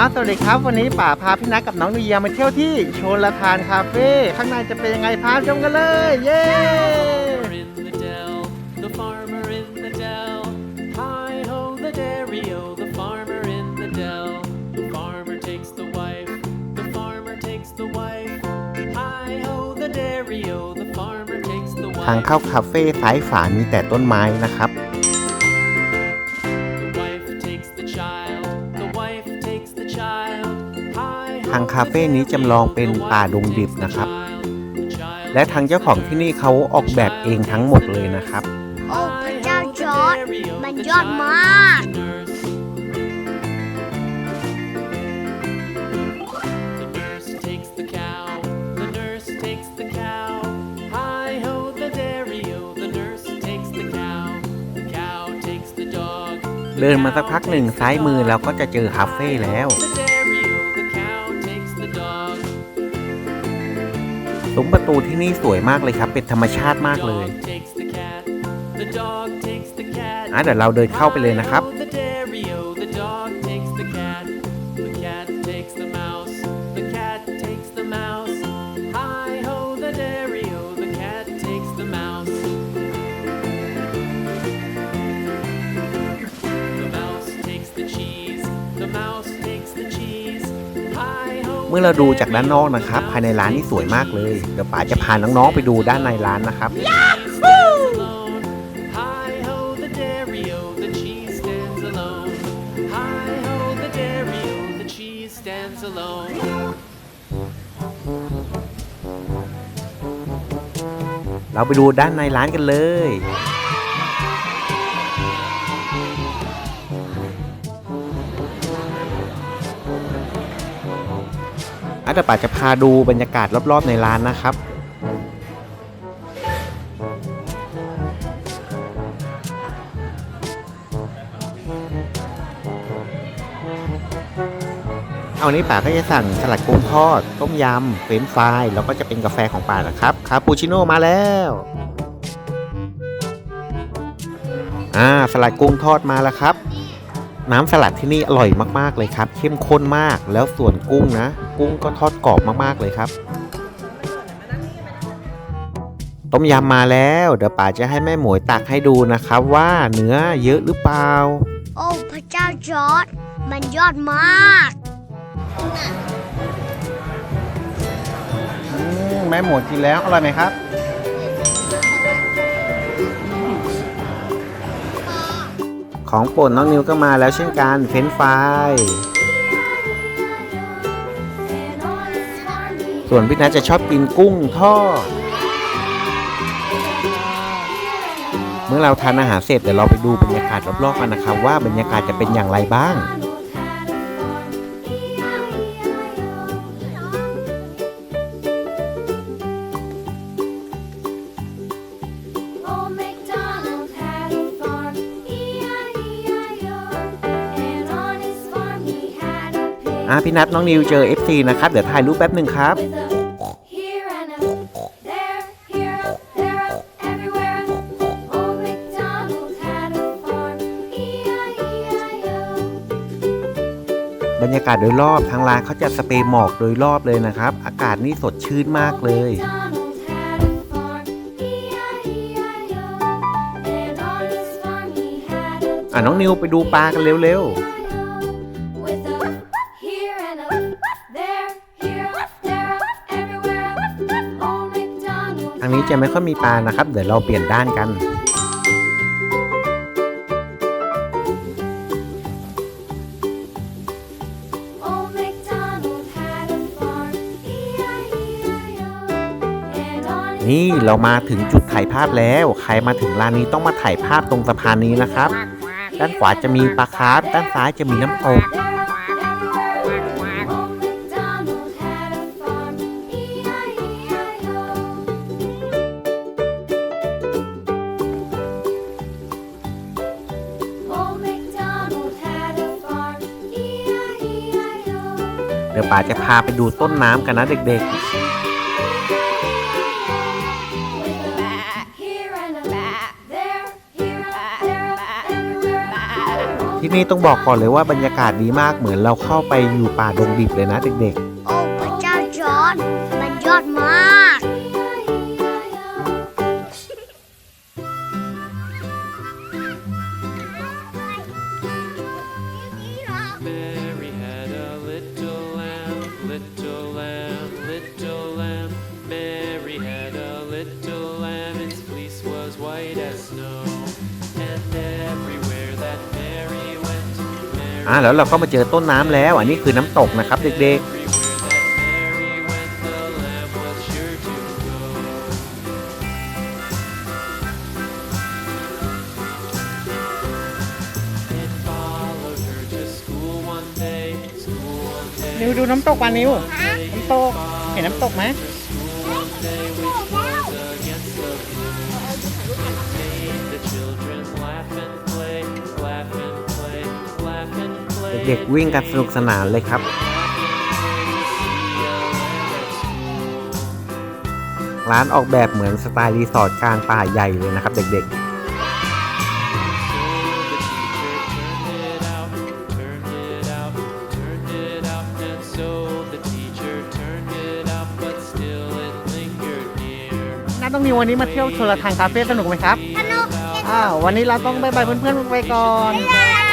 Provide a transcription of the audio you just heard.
อ้าวสวัสดีครับ วันนี้ป่าพาพี่นัทกับน้องนุยเยียมาเที่ยวที่โชลทานคาเฟ่ข้างในจะเป็นยังไงพาชมกันเลย เย้ farmer in the dell, the farmer in the dell. Hi ho, the dairy-o, the farmer in the dell. The farmer takes the wife, the farmer takes the wife. Hi ho, the dairy-o, the farmer takes the ทาง wife. เข้าคาเฟ่ซ้ายฝามีแต่ต้นไม้นะครับ ทางคาเฟ่นี้จำลองเป็นป่าดงดิบนะครับ the child, และทางเจ้าของที่นี่เขาออกแบบเองทั้งหมดเลยนะครับ โอ้พระเจ้าจอร์ดมันยอดมาก The nurse takes the cow. The nurse takes the cow. Hi ho, the dairy-o. The nurse takes the cow. The cow takes the dog. The เดินมาสัก cow พักหนึ่ง takes the ซ้ายมือ dog. เราก็จะเจอคาเฟ่แล้ว ซุ้มประตูที่นี่สวยมากเลยครับ เป็นธรรมชาติมากเลยอะเดี๋ยวเราเดินเข้าไปเลยนะครับ เมื่อเราดูจากด้านนอกนะครับ ภายในร้านนี่สวยมากเลย เดี๋ยวป๋าจะพาน้องๆไปดูด้านในร้านนะครับ alone. Hi ho, the dairy-o, the cheese stands alone. Hi ho, the dairy-o, the cheese stands alone. เราไปดูด้านในร้านกันเลย อาตป่าจะพาดูบรรยากาศรอบๆในร้านนะครับ เอานี้ป่าก็จะสั่งสลัดกุ้งทอด ต้มยำเฟรนฟราย แล้วก็จะเป็นกาแฟของป่านะครับ คาปูชิโน่มาแล้วอ่าสลัดกุ้งทอดมาแล้วครับ น้ำสลัดที่นี่อร่อยมากๆเลยครับ เข้มข้นมากแล้วส่วนกุ้งนะ กุ้งก็ทอดกรอบมากๆเลยครับ ต้มยำมาแล้ว เดี๋ยวป่าจะให้แม่หมวยตักให้ดูนะครับว่าเนื้อเยอะหรือเปล่า โอ้พระเจ้าจอร์ดมันยอดมากอืมแม่หมวยกินแล้วอร่อยไหมครับ ของโปรดน้องนิวก็มาแล้วเช่นกันเฟ้นช์ฟรายส่วนพี่นัทจะชอบกินกุ้งทอด เมื่อเราทานอาหารเสร็จเดี๋ยวเราไปดูบรรยากาศรอบๆกันนะครับว่าบรรยากาศจะเป็นอย่างไรบ้าง อะพี่นัทน้องนิวเจอ FC นะครับ เดี๋ยวถ่ายรูปแป๊บหนึ่งครับ บรรยากาศโดยรอบทางร้านเขาจะสเปรย์หมอกโดยรอบเลยนะครับ อากาศนี่สดชื่นมากเลย อะน้องนิวไปดูปลากันเร็ว With างนี้จะไม่ค่อยมีปลานะครับ เดี๋ยวเราเปลี่ยนด้านกัน Old MacDonald had a farm, E-I-E-I-O. And on his นี่เรามาถึงจุดถ่ายภาพแล้ว ใครมาถึงร้านนี้ต้องมาถ่ายภาพตรงสะพานนี้นะครับ ด้านขวาจะมีปลาคาร์ฟด้านซ้ายจะมีน้ำตก ดี๋ยวป๋าจะพาไปดูต้นน้ำกันนะเด็กๆ ที่นี่ต้องบอกก่อนเลยว่าบรรยากาศดีมากเหมือนเราเข้าไปอยู่ป่าดงดิบเลยนะเด็กๆ อ่าแล้วเราก็มาเจอต้นน้ำแล้ว อันนี้คือน้ำตกนะครับเด็ก everywhere that Mary went, the lamb was sure to go. It followed her to school one day, school one day. นิวดูน้ำตกป่ะนิวน้ำตก เห็นน้ำตกไหม ด็กๆ วิ่งกันสนุกสนานเลยครับ ร้านออกแบบเหมือนสไตล์รีสอร์ทกลางป่าใหญ่เลยนะครับ เด็ก So the teacher turned it out, turned it out, and so the teacher turned it out, but still it lingered near. น้าต้องนิววันนี้มาเที่ยวชลทานคาเฟ่สนุกไหมครับ สนุก อ้าว วันนี้เราต้องบายบายเพื่อนๆไปก่อนบ๊ายบาย